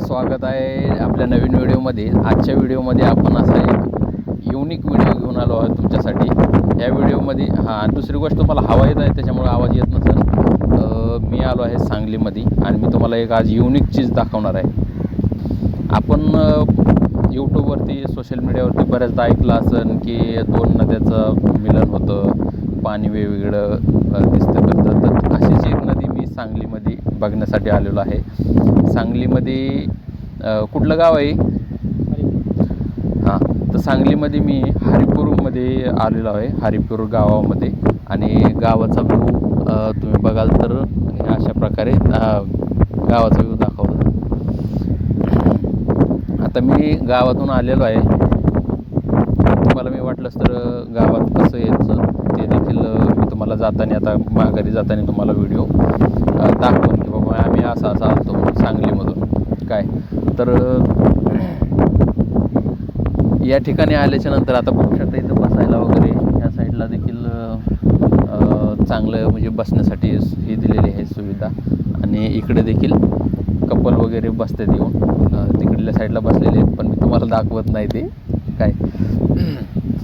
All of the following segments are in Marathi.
स्वागत आहे आपल्या नवीन व्हिडिओमध्ये. आजच्या व्हिडिओमध्ये आपण असा एक युनिक व्हिडिओ घेऊन आलो आहोत तुमच्यासाठी. या व्हिडिओमध्ये हां आणि दुसरी गोष्ट तुम्हाला हवा येत आहे त्याच्यामुळे आवाज येत नसेल. मी आलो आहे सांगलीमध्ये आणि मी तुम्हाला एक आज युनिक चीज दाखवणार आहे. आपण यूट्यूबवरती सोशल मीडियावरती बऱ्याचदा ऐकलं असेल की दोन नद्याचं मिलन होतं पाणी वेगवेगळं दिसतं करतं तर अशीच एक नदी सांगलीमध्ये बघण्यासाठी आलेलो आहे. सांगलीमध्ये कुठलं गाव आहे? हां तर सांगलीमध्ये मी हरिपूरमध्ये आलेलो आहे हरिपूर गावामध्ये. आणि गावाचा व्ह्यू तुम्ही बघाल तर अशा प्रकारे गावाचा व्ह्यू दाखवला. आता मी गावातून आलेलो आहे. तुम्हाला मी वाटलंच तर गावात कसं यायचं ते देखील मी तुम्हाला जाताना आता माघारी जाताना तुम्हाला व्हिडिओ दाखवून की बाबा आम्ही असा असा आलतो सांगलीमधून. काय? तर या ठिकाणी आल्याच्यानंतर आता बघू शकता इथं बसायला वगैरे ह्या साईडला देखील चांगलं म्हणजे बसण्यासाठी ही दिलेली आहे सुविधा. आणि इकडे देखील कपल वगैरे बसतात येऊन तिकडल्या साईडला बसलेले आहेत पण मी तुम्हाला दाखवत नाही ते. काय?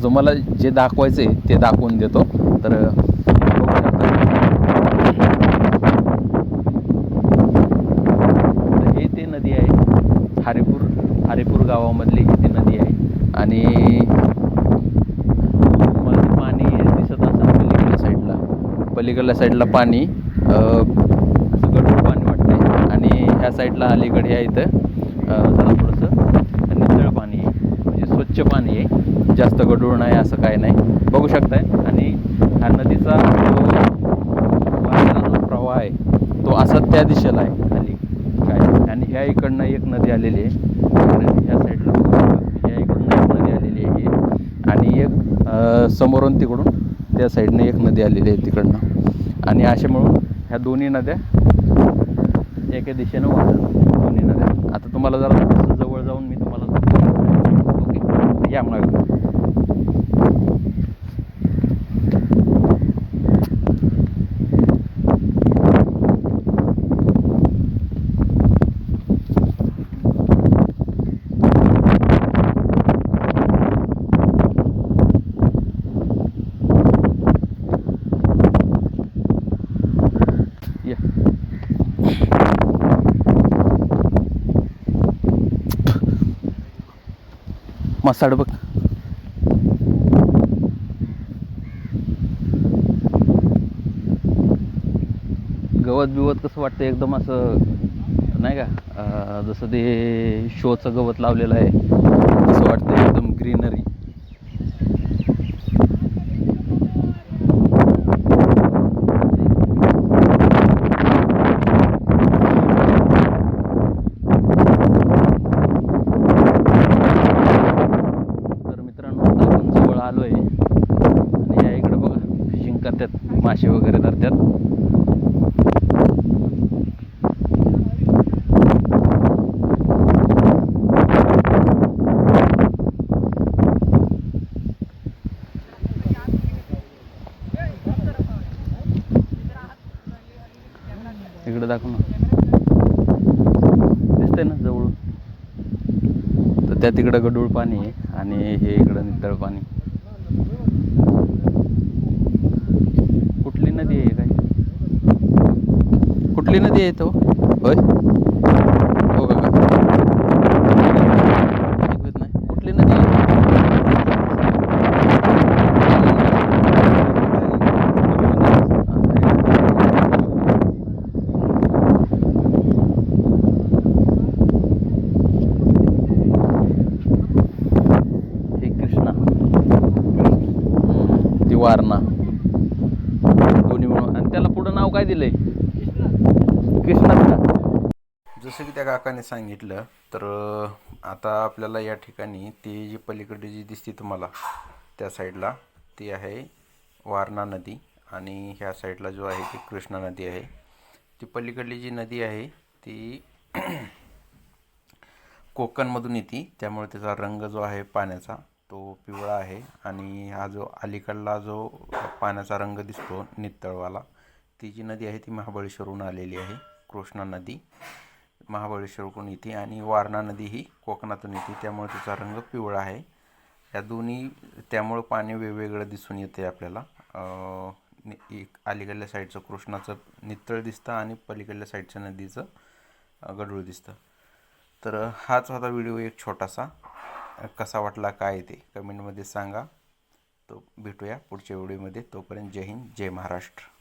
तुम्हाला जे दाखवायचं आहे ते दाखवून देतो. तर हे ते नदी आहे. हरिपूर हरिपूर गावामधली ही ती नदी आहे. आणि पाणी दिसत असेल पलीकडल्या साईडला. पलीकडल्या साईडला पाणी अ, असं गडूळ पाणी वाटते आणि ह्या साईडला अलीकडे आहे इथं जरा थोडं नितळ पाणी आहे म्हणजे स्वच्छ पाणी आहे. जास्त गडूळ नाही असं काय नाही. बघू शकताय. आणि ह्या नदीचा जो वाहणारा जो प्रवाह आहे तो असा त्या दिशेला आहे खाली. काय? आणि ह्या इकडनं एक नदी आलेली आहे. ह्या साईडला ह्या इकडनं एक नदी आलेली आहे. आणि एक समोरून तिकडून त्या साईडनं एक नदी आलेली आहे तिकडनं. आणि असे मिळून ह्या दोन्ही नद्या एका दिशेनं वाहतात. दोन्ही नद्या. आता तुम्हाला जरा थोडंसं जवळ जाऊन मी तुम्हाला दाखवतो. ओके या मग या मासाड बघ. गवत बिवत कसं वाटतं एकदम असं नाही का? जसं ते शोचं गवत लावलेलं आहे असं वाटतं एकदम ग्रीनरी तर मित्रांनो आता आपण जवळ आलो आहे आणि या इकडे बघा फिशिंग करतात मासे वगैरे धरतात. इकडे दाखव ना. दिसतंय ना जवळून. तर त्या तिकडं गडूळ पाणी आहे आणि हे इकडं नितळ पाणी कुठली नदी आहे काय? कुठली नदी आहे तो? होय? हो का ऐकत नाही. कुठली नदी आहे? हे कृष्णा. ती वारणा दोन्ही मिळून आणि त्याला पुढं नाव काय दिलंय? कृष्णाच. का जसं की त्या काकाने सांगितलं तर आता आपल्याला या ठिकाणी ती जी पलीकडे जी दिसते तुम्हाला त्या साईडला ती आहे वारणा नदी आणि ह्या साईडला जो आहे ती कृष्णा नदी आहे. ती पलीकडली जी नदी आहे ती कोकणमधून येते. त्यामुळे त्याचा रंग जो आहे पाण्याचा तो पिवळा आहे आणि हा जो अलीकडला जो पाण्याचा रंग दिसतो नितळवाला ती जी नदी आहे ती महाबळेश्वरहून आलेली आहे कृष्णा नदी. महाबळेश्वरकडून येते आणि वारणा नदी ही कोकणातून येते. त्यामुळे तिचा रंग पिवळा आहे. या दोन्ही त्यामुळं पाणी वेगवेगळं दिसून येते आपल्याला. नि- एक अलीकडल्या साईडचं कृष्णाचं नितळ दिसतं आणि पलीकडल्या साईडच्या नदीचं गडूळ गढूळ दिसतं. तर हाच होता व्हिडिओ एक छोटासा. कसा वाटला काय ते कमेंटमध्ये सांगा. तो भेटूया पुढच्या व्हिडिओमध्ये. तोपर्यंत जय हिंद जय महाराष्ट्र.